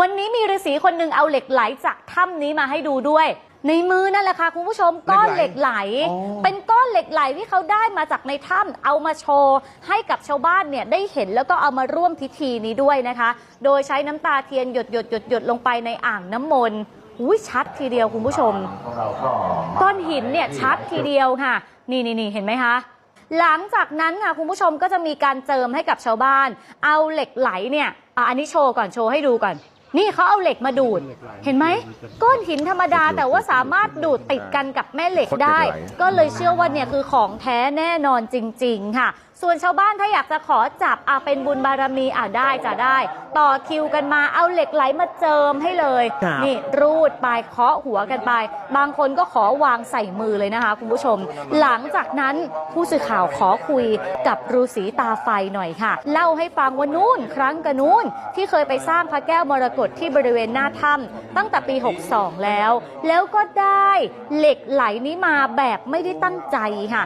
วันนี้มีฤาษีคนหนึ่งเอาเหล็กไหลจากถ้ำนี้มาให้ดูด้วย ในมือนั่นแหละค่ะคุณผู้ชมก้อนเหล็กไหลอ๋อเป็นก้อนเหล็กไหลที่เขาได้มาจากในถ้ำเอามาโชว์ให้กับชาวบ้านเนี่ยได้เห็นแล้วก็เอามาร่วมพิธีนี้ด้วยนะคะ โดยใช้น้ำตาเทียนหยดหยดหยดหยดลงไปในอ่างน้ำมนต์อุ้ยชัดทีเดียวคุณผู้ชม ก้อนหินเนี่ยชัดทีเดียวค่ะ นี่นี่นี่เห็นไหมคะหลังจากนั้นค่ะคุณผู้ชมก็จะมีการเจิมให้กับชาวบ้าน เอาเหล็กไหลเนี่ยอะอันนี้โชว์ก่อนโชว์ให้ดูก่อน นี่เขาเอาเหล็กมาดูด เห็นไหมก้อนหินธรรมดาแต่ว่าสามารถดูดติดกันกับแม่เหล็กได้ ก็เลยเชื่อว่าเนี่ยคือของแท้แน่นอนจริง ๆ ค่ะ ส่วนชาวบ้านถ้าอยากจะขอจับอะเป็นบุญบารมีอะได้จะได้ ต่อคิวกันมาเอาเหล็กไหลมาเจิมให้เลยครับนี่รูดไปเคาะหัวกันไป บางคนก็ขอวางใส่มือเลยนะคะ คุณผู้ชม หลังจากนั้นผู้สื่อข่าวขอคุยกับฤาษีตาไฟหน่อยค่ะ เล่าให้ฟังว่านู่นครั้งกระนู้นที่เคยไปสร้างพระแก้วมรกตที่บริเวณหน้าถ้ำตั้งแต่ปี 62 แล้ว แล้วก็ได้เหล็กไหลนี้มาแบบไม่ได้ตั้งใจค่ะ